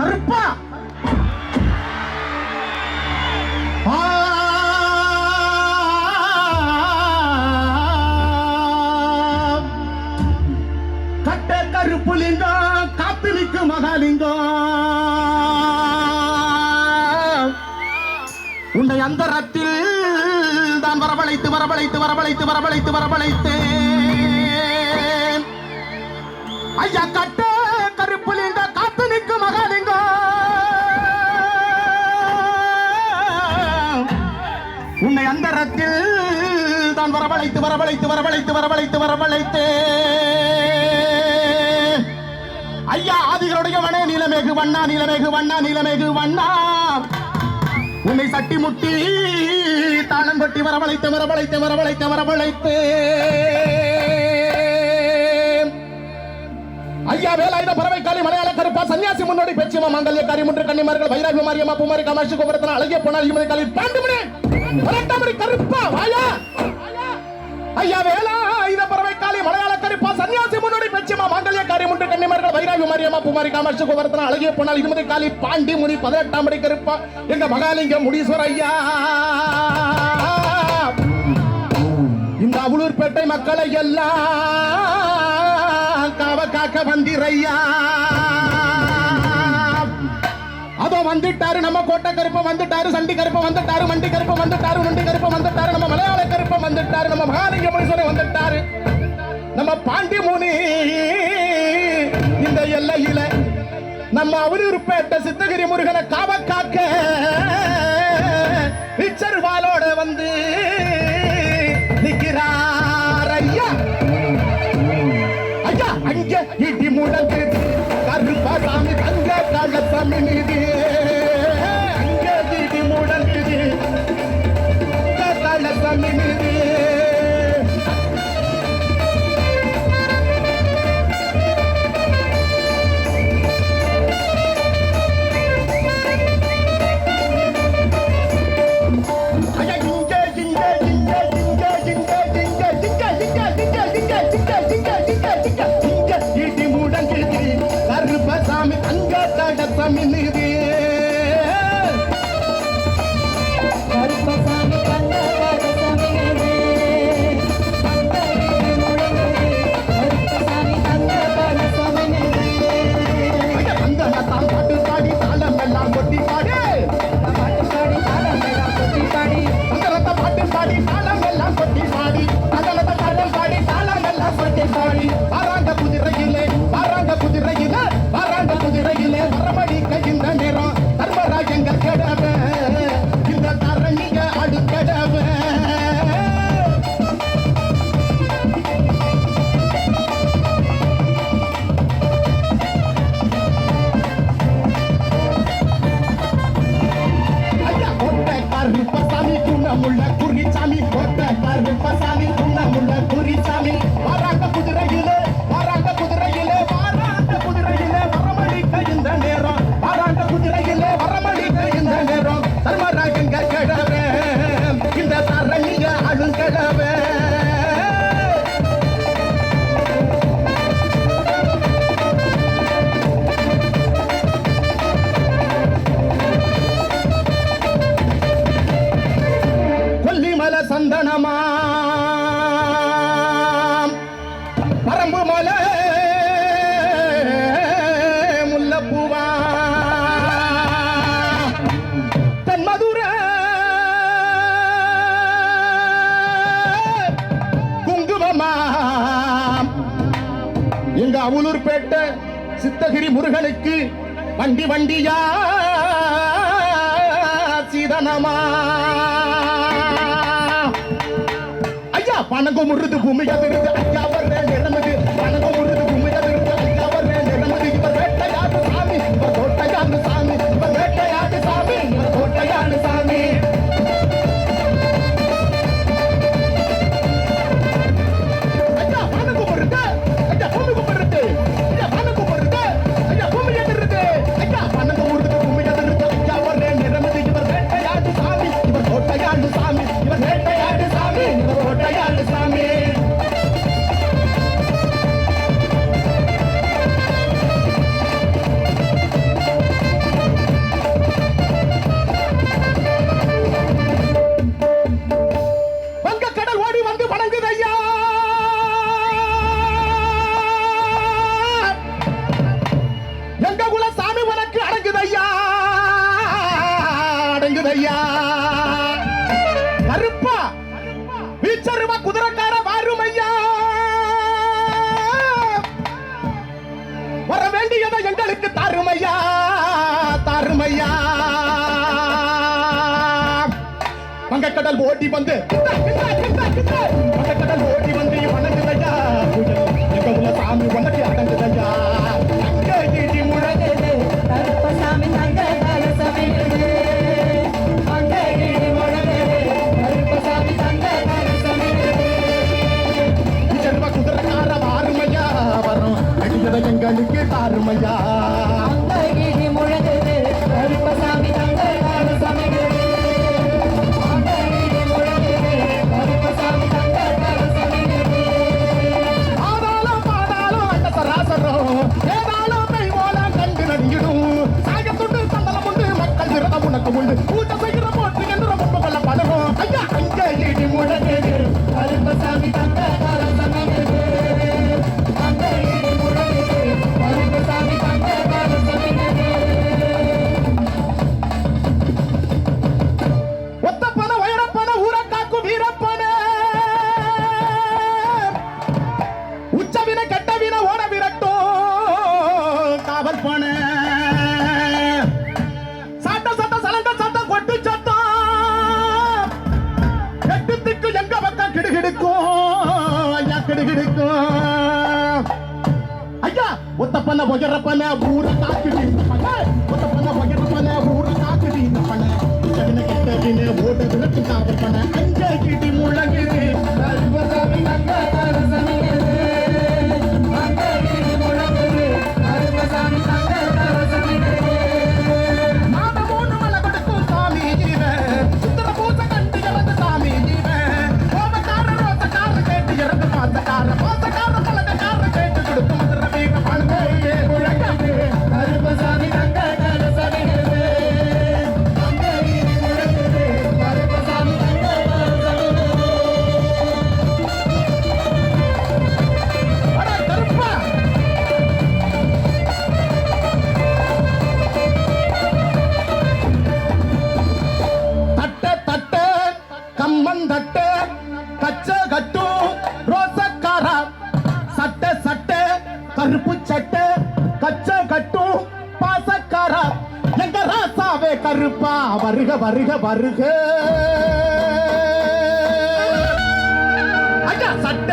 கருப்பா. கட்ட கருப்பு லிங்கம் காத்து நிற்கும் மகாலிங்கம். உன்னை அந்தரத்தில் தான் வரவழைத்து வரவழைத்து வரவழைத்து வரவழைத்து வரவழைத்தேன். ஐயா உன்னை அந்தரத்தில் தான் வரவழைத்து வரவழைத்து வரவழைத்து வரவழைத்து வரவழைத்து. ஐயா ஆதிகளுடைய வனே நீலமேகு வண்ணா நீலமேகு வண்ணா நீலமேகு வண்ணா. உன்னை சட்டி முட்டி தாளம் கொட்டி வரவழைத்து வரவழைத்து வரவழைத்து வரவழைத்து. ஐயா வேலாயுத பறவை காலி மலையாள கருப்பா சன்னியாசி முன்னோடி பேச்சுமா மங்கல்ய காரி முன்று கன்னிமார்கள் வைராகி மாரியம்மா பூமாரி காமாட்சி கோபுரத்தில் அழகிய போனால் இமதி காலி பாண்டுமணி. பரட்டாமணி கருப்பா வாயா. ஐயா வேலாயுத பறவை காலி மலையாள கருப்பா சன்னியாசி முன்னோடி பெச்சமா மங்கல்ய காரி முன்று கன்னிமார்கள் வைராவி மாரியம்மா பூமாரி காமாட்சி கோபுரத்தன அழகிய போனால் இருமதி காலி பாண்டி முனி பதினெட்டாம் படி கருப்பா. எங்க மகாலிங்க முடிசுவர் ஐயா. இந்த அவலூர்பேட்டை மக்களை எல்லாம் காவ காக்க வந்திரையா. அதோ வந்துட்டாரு நம்ம கோட்டை கருப்ப வந்துட்டாரு சண்டி கருப்ப வந்துட்டாரு மண்டி கருப்ப வந்துட்டாரு நொண்டி கருப்ப வந்துட்டாரு நம்ம மலையாள கருப்ப வந்துட்டாரு நம்ம மகாலிங்க முனீஸ்வரர் வந்துட்டாரு. நம்ம பாண்டி முனி இந்த எல்லையில நம்ம அவரூர்பேட்டை சித்தகிரி முருகனை காவ காக்க பிச்சர் வாலோட வந்து நிக்கிறார் ஐயா. ஐயா அங்கே இடி முழங்கு கருப்பசாமி தங்க கள்ளசாமி நிதி கொல்லிமல சந்தனமா பரம்பு மலை முல்லப்பூவா தென்மதுர குங்குமமா எங்க அவலூர்பேட்டை சித்தகிரி முருகனுக்கு வண்டி வண்டியா சிதனமா பணம் குமுறுது பூமியா தெரிந்து ஐயா வர்றேன் நமக்கு வங்கக்கடல் ஓடி வந்து வங்கக்கடல் ஓடி வந்து வணங்குதல் கட்டும். ரோசக்காரா? சட்ட சட்ட கருப்பு சட்ட கச்ச கட்டும். பாசக்காரா? எங்க ராசாவே கருப்பா? வருக வருக வருக. சட்ட